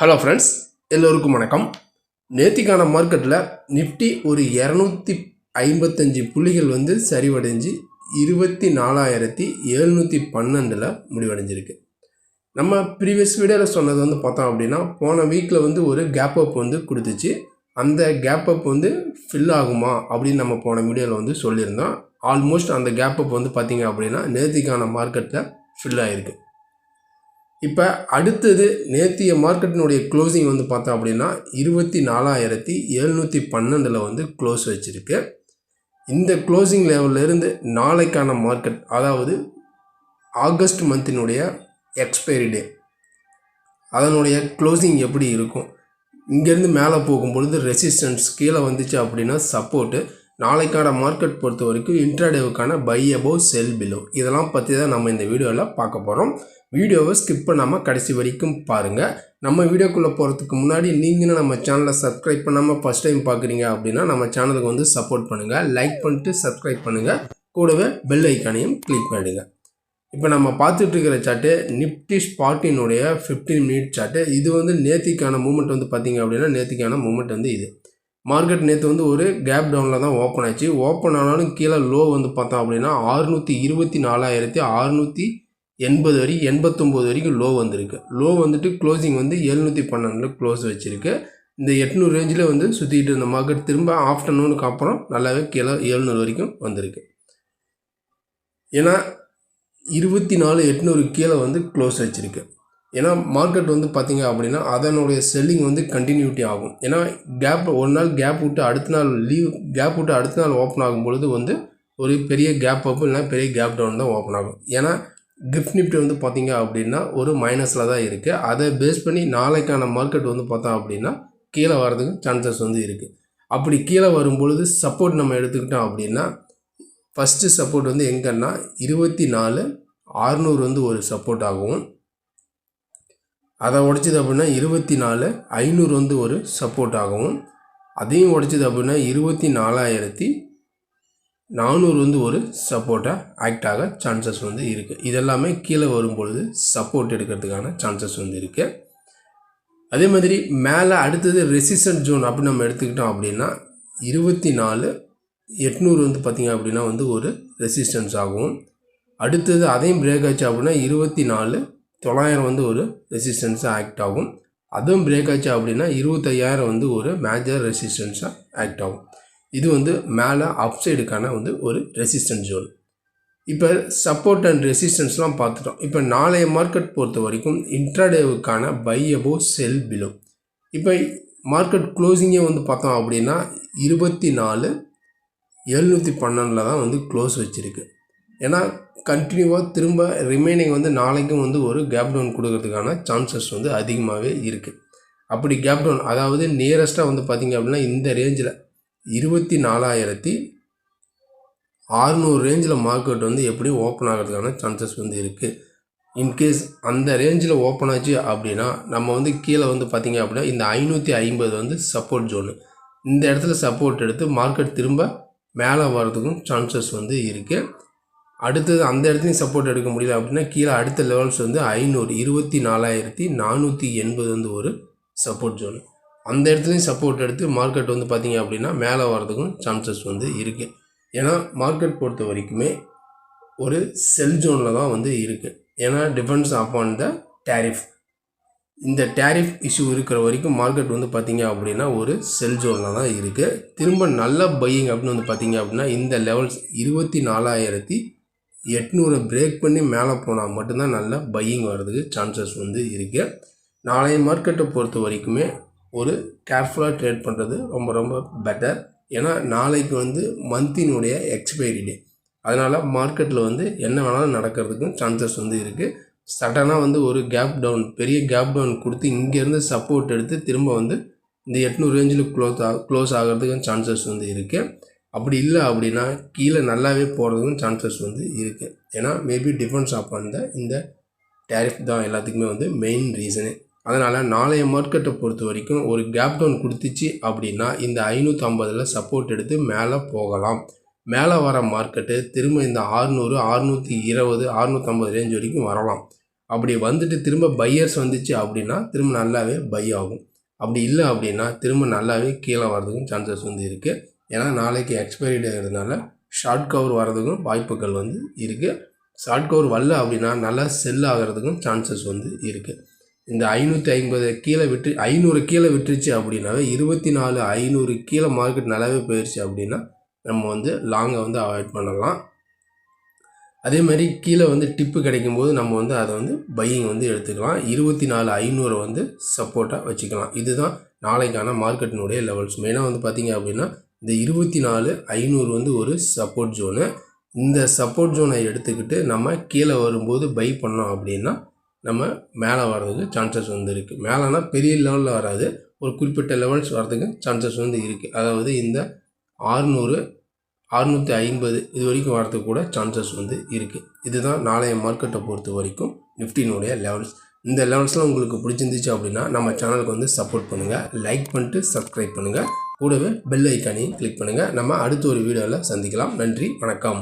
Hello friends எல்லோருக்கும் வணக்கம். நேத்திக்கான மார்க்கெட்டில் நிஃப்டி ஒரு இரநூத்தி ஐம்பத்தஞ்சு புள்ளிகள் வந்து சரிவடைஞ்சு இருபத்தி நாலாயிரத்தி எழுநூற்றி பன்னெண்டில் முடிவடைஞ்சிருக்கு. நம்ம ப்ரீவியஸ் வீடியோவில் சொன்னது வந்து பார்த்தோம் அப்படின்னா போன வீக்கில் வந்து ஒரு கேப் அப் வந்து கொடுத்துச்சு. அந்த கேப் அப் வந்து ஃபில் ஆகுமா அப்படின்னு நம்ம போன வீடியோவில் வந்து சொல்லியிருந்தோம். ஆல்மோஸ்ட் அந்த கேப் அப் வந்து பார்த்திங்க அப்படின்னா நேத்திக்கான மார்க்கெட்டில் ஃபில் ஆகிருக்கு இப்போ அடுத்தது நேத்திய மார்க்கெட்டினுடைய க்ளோசிங் வந்து பார்த்தோம் அப்படின்னா இருபத்தி நாலாயிரத்தி எழுநூற்றி பன்னெண்டில் வந்து க்ளோஸ் வச்சுருக்கு. இந்த க்ளோசிங் லெவல்லேருந்து நாளைக்கான மார்க்கெட் அதாவது ஆகஸ்ட் மந்தினுடைய எக்ஸ்பைரி டே அதனுடைய க்ளோசிங் எப்படி இருக்கும்? இங்கேருந்து மேலே போகும்பொழுது ரெசிஸ்டன்ஸ் கீழே வந்துச்சு அப்படின்னா சப்போர்ட்டு நாளைக்கான மார்க்கெட் பொறுத்த வரைக்கும் இன்ட்ராடேவுக்கான பை அபோவ் செல் பிலோ இதெல்லாம் பற்றி தான் நம்ம இந்த வீடியோவில் பார்க்க போகிறோம் வீடியோவை ஸ்கிப் பண்ணாமல் கடைசி வரைக்கும் பாருங்கள் நம்ம வீடியோக்குள்ளே போகிறதுக்கு முன்னாடி நீங்களும் நம்ம சேனலை சப்ஸ்கிரைப் பண்ணாமல் ஃபஸ்ட் டைம் பார்க்குறீங்க அப்படின்னா நம்ம சேனலுக்கு வந்து சப்போர்ட் பண்ணுங்கள் லைக் பண்ணிட்டு சப்ஸ்கிரைப் பண்ணுங்கள் கூடவே பெல் ஐக்கானையும் கிளிக் பண்ணிடுங்க. இப்போ நம்ம பார்த்துட்டு இருக்கிற சார்ட்டு நிப்டி ஸ்பாட்டினுடைய ஃபிஃப்டீன் மினிட் சார்ட்டு இது வந்து நேத்திக்கான மூமெண்ட் வந்து பார்த்தீங்க அப்படின்னா நேத்திக்கான மூமெண்ட் வந்து இது. மார்க்கெட் நேற்று வந்து ஒரு கேப் டவுனில் தான் ஓப்பன் ஆச்சு. ஓப்பன் ஆனாலும் கீழே லோ வந்து பார்த்தோம் அப்படின்னா ஆறுநூற்றி இருபத்தி நாலாயிரத்தி ஆறுநூற்றி எண்பது வரைக்கும் எண்பத்தொம்போது வரைக்கும் லோ வந்திருக்கு. லோ வந்துட்டு க்ளோசிங் வந்து எழுநூற்றி பன்னெண்டில் க்ளோஸ் வச்சுருக்கு. இந்த எட்நூறு ரேஞ்சில் வந்து சுற்றிக்கிட்டு இருந்த மார்க்கெட் திரும்ப ஆஃப்டர்நூனுக்கு அப்புறம் நல்லாவே கீழே எழுநூறு வரைக்கும் வந்திருக்கு. ஏன்னா இருபத்தி நாலு எட்நூறு கீழே வந்து க்ளோஸ் வச்சுருக்கு. ஏன்னா மார்க்கெட் வந்து பார்த்திங்க அப்படின்னா அதனுடைய செல்லிங் வந்து கண்டினியூட்டி ஆகும். ஏன்னா கேப் ஒரு நாள் கேப் விட்டு அடுத்த நாள் லீவ் கேப் விட்டு அடுத்த நாள் ஓப்பன் ஆகும் பொழுது வந்து ஒரு பெரிய கேப் அப் இல்லைனா பெரிய கேப் டவுன் தான் ஓப்பன் ஆகும். ஏன்னா கிஃப்ட் நிஃப்டி வந்து பார்த்திங்க அப்படின்னா ஒரு மைனஸில் தான் இருக்குது அதை பேஸ் பண்ணி நாளைக்கான மார்க்கெட் வந்து பார்த்தோம் அப்படின்னா கீழே வர்றதுக்கு சான்சஸ் வந்து இருக்குது அப்படி கீழே வரும்பொழுது சப்போர்ட் நம்ம எடுத்துக்கிட்டோம் அப்படின்னா ஃபஸ்ட்டு சப்போர்ட் வந்து எங்கன்னா இருபத்தி நாலு ஆறுநூறு வந்து ஒரு சப்போர்ட் ஆகும். அதை உடைச்சது அப்படின்னா இருபத்தி நாலு ஐநூறு வந்து ஒரு சப்போர்ட் ஆகும். அதையும் உடைச்சது அப்படின்னா இருபத்தி நாலாயிரத்தி நானூறு வந்து ஒரு சப்போர்ட்டாக ஆக்ட் ஆக சான்சஸ் வந்து இருக்குது இதெல்லாமே கீழே வரும்பொழுது சப்போர்ட் எடுக்கிறதுக்கான சான்சஸ் வந்து இருக்குது அதே மாதிரி மேலே அடுத்தது ரெசிஸ்டன்ட் ஜோன் அப்படின்னு நம்ம எடுத்துக்கிட்டோம் அப்படின்னா இருபத்தி நாலு எட்நூறு வந்து பார்த்திங்க அப்படின்னா வந்து ஒரு ரெசிஸ்டன்ஸ் ஆகும். அடுத்தது அதையும் பிரேக் ஆச்சு அப்படின்னா இருபத்தி நாலு தொள்ளாயிரம் வந்து ஒரு ரெசிஸ்டன்ஸாக ஆக்ட் ஆகும். அதுவும் பிரேக் ஆச்சு அப்படின்னா இருபத்தையாயிரம் வந்து ஒரு மேஜர் ரெசிஸ்டன்ஸாக ஆக்ட் ஆகும். இது வந்து மேலே அப் சைடுக்கான வந்து ஒரு ரெசிஸ்டன்ஸ் ஜோன் இப்போ சப்போர்ட் அண்ட் ரெசிஸ்டன்ஸ்லாம் பார்த்துட்டோம். இப்போ நாளைய மார்க்கெட் பொறுத்த வரைக்கும் இன்ட்ராடேவுக்கான பை அபோ செல் பிலோ இப்போ மார்க்கெட் க்ளோசிங்கே வந்து பார்த்தோம் அப்படின்னா இருபத்தி நாலு எழுநூற்றி பன்னெண்டில் தான் வந்து க்ளோஸ் வச்சுருக்கு. ஏன்னா கண்டினியூவாக திரும்ப ரிமைனிங் வந்து நாளைக்கும் வந்து ஒரு கேப் டவுன் கொடுக்கறதுக்கான சான்சஸ் வந்து அதிகமாகவே இருக்குது அப்படி கேப் டவுன் அதாவது நியரஸ்ட்டாக வந்து பார்த்திங்க அப்படின்னா இந்த ரேஞ்சில் இருபத்தி நாலாயிரத்தி ஆறுநூறு ரேஞ்சில் மார்க்கெட் வந்து எப்படி ஓப்பன் ஆகிறதுக்கான சான்சஸ் வந்து இருக்குது இன்கேஸ் அந்த ரேஞ்சில் ஓப்பன் ஆச்சு அப்படின்னா நம்ம வந்து கீழே வந்து பார்த்திங்க அப்படின்னா இந்த ஐநூற்றி ஐம்பது வந்து சப்போர்ட் ஜோனு இந்த இடத்துல சப்போர்ட் எடுத்து மார்க்கெட் திரும்ப மேலே வர்றதுக்கும் சான்சஸ் வந்து இருக்குது அடுத்தது அந்த இடத்துலையும் சப்போர்ட் எடுக்க முடியல அப்படின்னா கீழே அடுத்த லெவல்ஸ் வந்து ஐநூறு இருபத்தி நாலாயிரத்தி நானூற்றி எண்பது வந்து ஒரு சப்போர்ட் ஜோன் அந்த இடத்துலையும் சப்போர்ட் எடுத்து மார்க்கெட் வந்து பார்த்திங்க அப்படின்னா மேலே வர்றதுக்கும் சான்சஸ் வந்து இருக்குது ஏன்னா மார்க்கெட் பொறுத்த வரைக்குமே ஒரு செல் ஜோனில் தான் வந்து இருக்குது ஏன்னா டிஃபென்ஸ் அப்பான் த டேரிஃப் இந்த டேரிஃப் இஷ்யூ இருக்கிற வரைக்கும் மார்க்கெட் வந்து பார்த்திங்க அப்படின்னா ஒரு செல் ஜோனில் தான் இருக்குது திரும்ப நல்ல பையிங் அப்படின்னு வந்து பார்த்திங்க அப்படின்னா இந்த லெவல்ஸ் இருபத்தி நாலாயிரத்தி எட்நூறை பிரேக் பண்ணி மேலே போனால் மட்டும்தான் நல்ல பையிங் வர்றதுக்கு சான்சஸ் வந்து இருக்குது நாளைய மார்க்கெட்டை பொறுத்த வரைக்குமே ஒரு கேர்ஃபுல்லாக ட்ரேட் பண்ணுறது ரொம்ப ரொம்ப பெட்டர் ஏன்னா நாளைக்கு வந்து மந்தினுடைய எக்ஸ்பைரி டே அதனால் மார்க்கெட்டில் வந்து என்ன வேணாலும் நடக்கிறதுக்கும் சான்சஸ் வந்து இருக்குது சடனாக வந்து ஒரு கேப் டவுன் பெரிய கேப் டவுன் கொடுத்து இங்கேருந்து சப்போர்ட் எடுத்து திரும்ப வந்து இந்த எட்நூறு ரேஞ்சில் க்ளோஸ் ஆ க்ளோஸ் ஆகிறதுக்கும் சான்சஸ் வந்து இருக்குது அப்படி இல்லை அப்படின்னா கீழே நல்லாவே போகிறதுக்கும் சான்சஸ் வந்து இருக்குது ஏன்னா மேபி டிஃபென்ஸ் ஆஃப் அந்த இந்த டேரிஃப் தான் எல்லாத்துக்குமே வந்து மெயின் ரீசனு அதனால் நாளைய மார்க்கெட்டை பொறுத்த வரைக்கும் ஒரு கேப் டவுன் கொடுத்துச்சு அப்படின்னா இந்த ஐநூற்றம்பதில் சப்போர்ட் எடுத்து மேலே போகலாம். மேலே வர மார்க்கெட்டு திரும்ப இந்த ஆறுநூறு அறுநூற்றி இருபது அறுநூற்றம்பது ரேஞ்ச் வரைக்கும் வரலாம். அப்படி வந்துட்டு திரும்ப பையர்ஸ் வந்துச்சு அப்படின்னா திரும்ப நல்லாவே பை ஆகும். அப்படி இல்லை அப்படின்னா திரும்ப நல்லாவே கீழே வர்றதுக்கும் சான்சஸ் வந்து இருக்குது ஏன்னா நாளைக்கு எக்ஸ்பைரி டேங்கிறதுனால ஷார்ட் கவர் வர்றதுக்கும் வாய்ப்புகள் வந்து இருக்குது ஷார்ட் கவர் வரல அப்படின்னா நல்லா செல் ஆகிறதுக்கும் சான்சஸ் வந்து இருக்குது இந்த ஐநூற்றி ஐம்பது கீழே விட்டு ஐநூறு கீழே விட்டுருச்சு அப்படின்னாவே இருபத்தி நாலு ஐநூறு கீழே மார்க்கெட் நல்லாவே போயிடுச்சு அப்படின்னா நம்ம வந்து லாங்கை வந்து அவாய்ட் பண்ணலாம். அதே மாதிரி கீழே வந்து டிப்பு கிடைக்கும் போது நம்ம வந்து அதை வந்து பையிங் வந்து எடுத்துக்கலாம். இருபத்தி நாலு ஐநூறை வந்து சப்போர்ட்டாக வச்சுக்கலாம். இதுதான் நாளைக்கான மார்க்கெட்டினுடைய லெவல்ஸ் மெயினாக வந்து பார்த்திங்க அப்படின்னா இந்த இருபத்தி நாலு ஐநூறு வந்து ஒரு சப்போர்ட் ஜோனு இந்த சப்போர்ட் ஜோனை எடுத்துக்கிட்டு நம்ம கீழே வரும்போது பை பண்ணோம் அப்படின்னா நம்ம மேலே வர்றதுக்கு சான்சஸ் வந்து இருக்குது மேலேனா பெரிய லெவலில் வராது. ஒரு குறிப்பிட்ட லெவல்ஸ் வர்றதுக்கு சான்சஸ் வந்து இருக்குது அதாவது இந்த ஆறுநூறு அறுநூற்றி ஐம்பது இது வரைக்கும் வரத்துக்கு கூட சான்சஸ் வந்து இருக்குது இதுதான் நாளைய மார்க்கெட்டை பொறுத்த வரைக்கும் நிஃப்டினுடைய லெவல்ஸ் இந்த லெவல்ஸ்லாம் உங்களுக்கு பிடிச்சிருந்துச்சு அப்படின்னா நம்ம சேனலுக்கு வந்து சப்போர்ட் பண்ணுங்கள் லைக் பண்ணிட்டு சப்ஸ்கிரைப் பண்ணுங்கள் கூடவே பெல் ஐக்கானையும் கிளிக் பண்ணுங்கள் நம்ம அடுத்த ஒரு வீடியோவில் சந்திக்கலாம். நன்றி வணக்கம்.